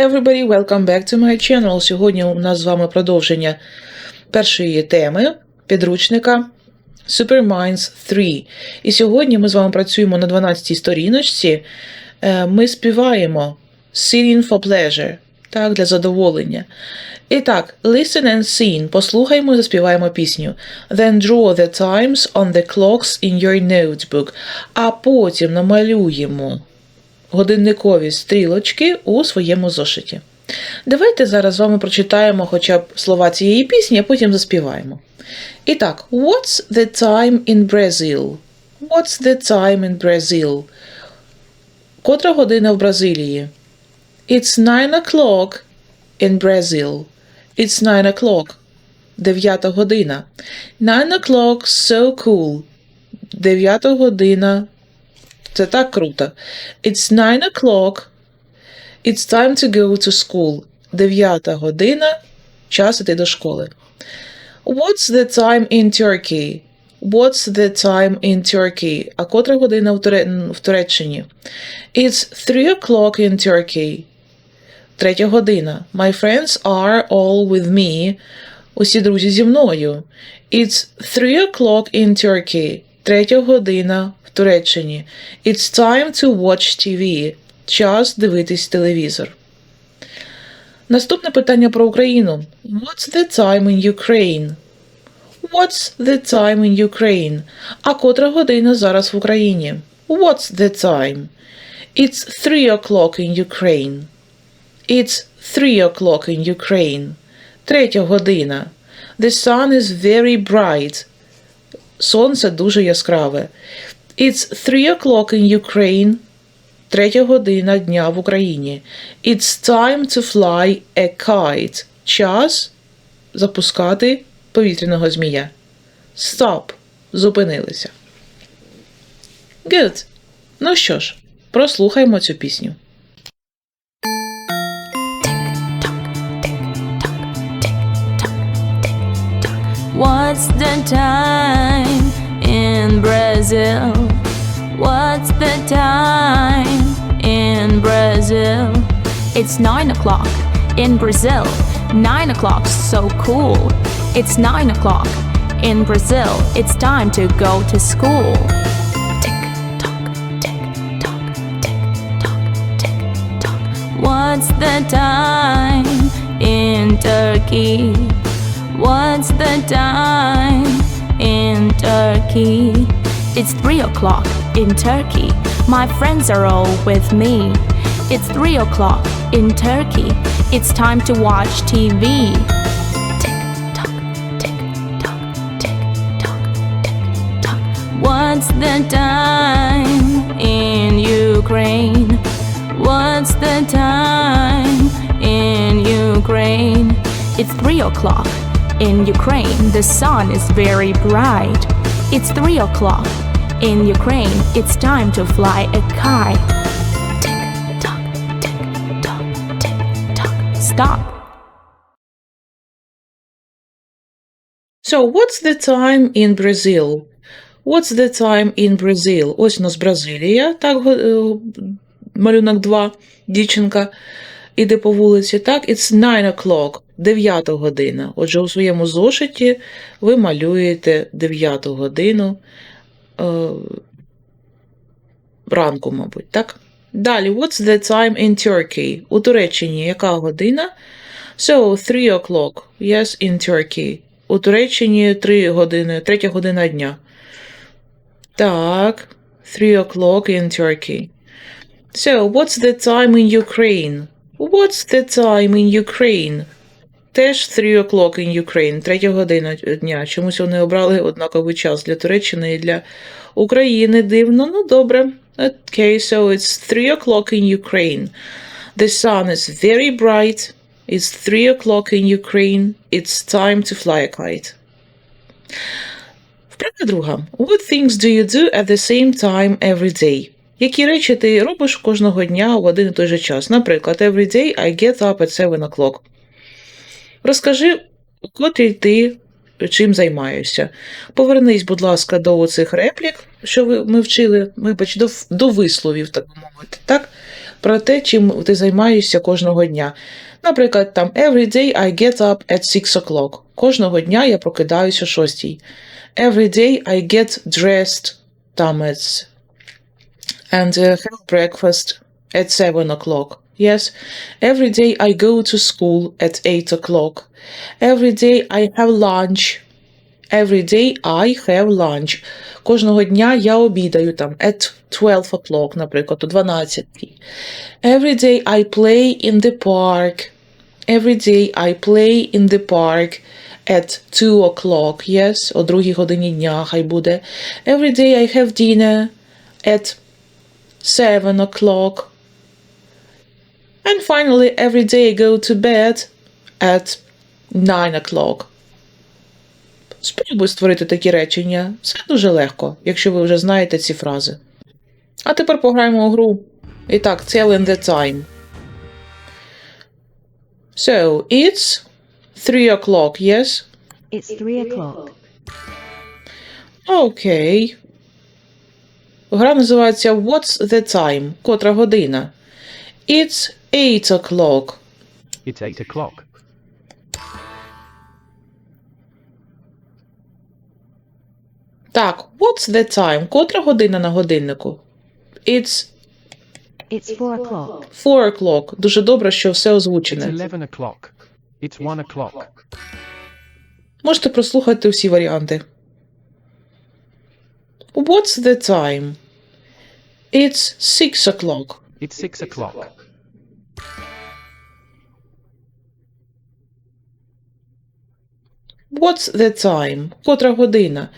everybody, welcome back to my channel. Сьогодні у нас з вами продовження першої теми підручника Superminds 3. І сьогодні ми з вами працюємо на 12-й сторіночці. Е, Ми співаємо Singing for pleasure, так, для задоволення. І так, listen and sing. Послухаймо і заспіваємо пісню. Then draw the times on the clocks in your notebook. А потім намалюємо годинникові стрілочки у своєму зошиті. Давайте зараз з вами прочитаємо хоча б слова цієї пісні, а потім заспіваємо. І так, What's the time in Brazil? What's the time in Brazil? Котра година в Бразилії? It's nine o'clock in Brazil. It's nine o'clock. Дев'ята година. Nine o'clock so cool. Дев'ята година це так круто. It's nine o'clock. It's time to go to school. Дев'ята година. Час іти до школи. What's the time in Turkey? What's the time in Turkey? А котра година в, Туре... в Туреччині? It's three o'clock in Turkey. Третя година. My friends are all with me. Усі друзі зі мною. It's three o'clock in Turkey. Третя година Туреччині. It's time to watch TV. Час дивитись телевізор. Наступне питання про Україну. What's the time in Ukraine? What's the time in Ukraine? А котра година зараз в Україні? What's the time? It's three o'clock in Ukraine. It's three o'clock in Ukraine. Третя година. The sun is very bright. Сонце дуже яскраве. It's three o'clock in Ukraine. Третя година дня в Україні. It's time to fly a kite. Час запускати повітряного змія. Stop. Зупинилися. Good. Ну що ж, прослухаймо цю пісню. What's the time in Brazil? The time in Brazil? It's nine o'clock in Brazil. Nine o'clock, so cool. It's nine o'clock in Brazil. It's time to go to school. Tick tock, tick tock, tick tock, tick tock. What's the time in Turkey? What's the time in Turkey? It's three o'clock in Turkey. My friends are all with me. It's three o'clock in Turkey. It's time to watch TV. Tick tock, tick tock, tick tock, tick tock. What's the time in Ukraine? What's the time in Ukraine? It's three o'clock in Ukraine. The sun is very bright. It's three o'clock in Ukraine. It's time to fly a kite. Tick tock, tick tock, tick tock. Stop. So, what's the time in Brazil? What's the time in Brazil? Ось у нас Бразилія, так, го- е, малюнок 2, дівчинка іде по вулиці, так, it's 9 o'clock, 9 година. Отже, у своєму зошиті ви малюєте 9 годину е, ранку, мабуть, так? Далі, what's the time in Turkey? У Туреччині яка година? So, 3 o'clock. Yes, in Turkey. У Туреччині 3 години, 3 година дня. Так, 3 o'clock in Turkey. So, what's the time in Ukraine? What's the time in Ukraine? Теж 3 o'clock in Ukraine, 3 година дня. Чомусь вони обрали однаковий час для Туреччини і для України. Дивно, ну добре. Okay, so it's 3 o'clock in Ukraine. The sun is very bright. It's 3 o'clock in Ukraine. It's time to fly a kite. Вправа друга. What things do you do at the same time every day? Які речі ти робиш кожного дня в один і той же час? Наприклад, every day I get up at 7 o'clock. Розкажи, у котрій ти чим займаєшся. Повернись, будь ласка, до цих реплік, що ви, ми вчили, вибач, до, до висловів, так мовити. Так? про те, чим ти займаєшся кожного дня. Наприклад, там Every day I get up at 6 o'clock. Кожного дня я прокидаюся о 6. Every day I get dressed там it's and uh, have breakfast at 7 o'clock. Yes. Every day I go to school at 8 o'clock. Every day I have lunch. Every day I have lunch. Кожного дня я обідаю там at 12 o'clock, наприклад, о 12. Every day I play in the park. Every day I play in the park at 2 o'clock. Yes, о другій годині дня хай буде. Every day I have dinner at 7 o'clock. And finally, every day I go to bed at 9 o'clock. Спробуй створити такі речення. Це дуже легко, якщо ви вже знаєте ці фрази. А тепер пограємо у гру. І так, tell in the time. So, it's 3 o'clock, yes? It's three o'clock. Окей. Гра називається What's the time? Котра година? It's 8 o'clock. It's eight o'clock. Так, what's the time? Котра година на годиннику? It's It's four o'clock. 4 o'clock. Дуже добре, що все It's озвучене. eleven o'clock. It's one o'clock. Можете прослухати всі варіанти. What's the time? It's 6 o'clock. It's six o'clock. What's the time? Котра година?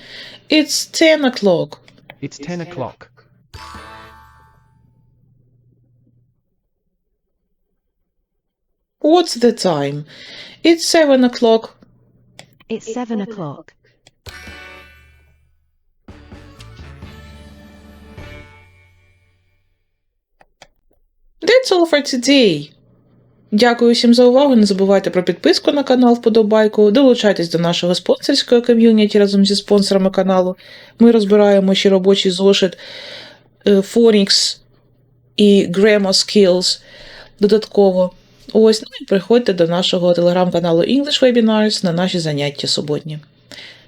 It's 10 o'clock. It's ten o'clock. What's the time? It's 7 o'clock. It's seven o'clock. That's all for today. Дякую всім за увагу. Не забувайте про підписку на канал вподобайку. Долучайтесь до нашого спонсорського ком'юніті разом зі спонсорами каналу. Ми розбираємо ще робочий зошит е, Phonics і Grammar Skills додатково. Ось, ну і приходьте до нашого телеграм-каналу English Webinars на наші заняття суботні.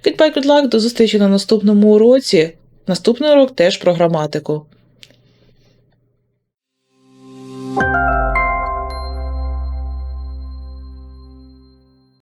Goodbye, good luck, до зустрічі на наступному уроці. Наступний урок теж про граматику.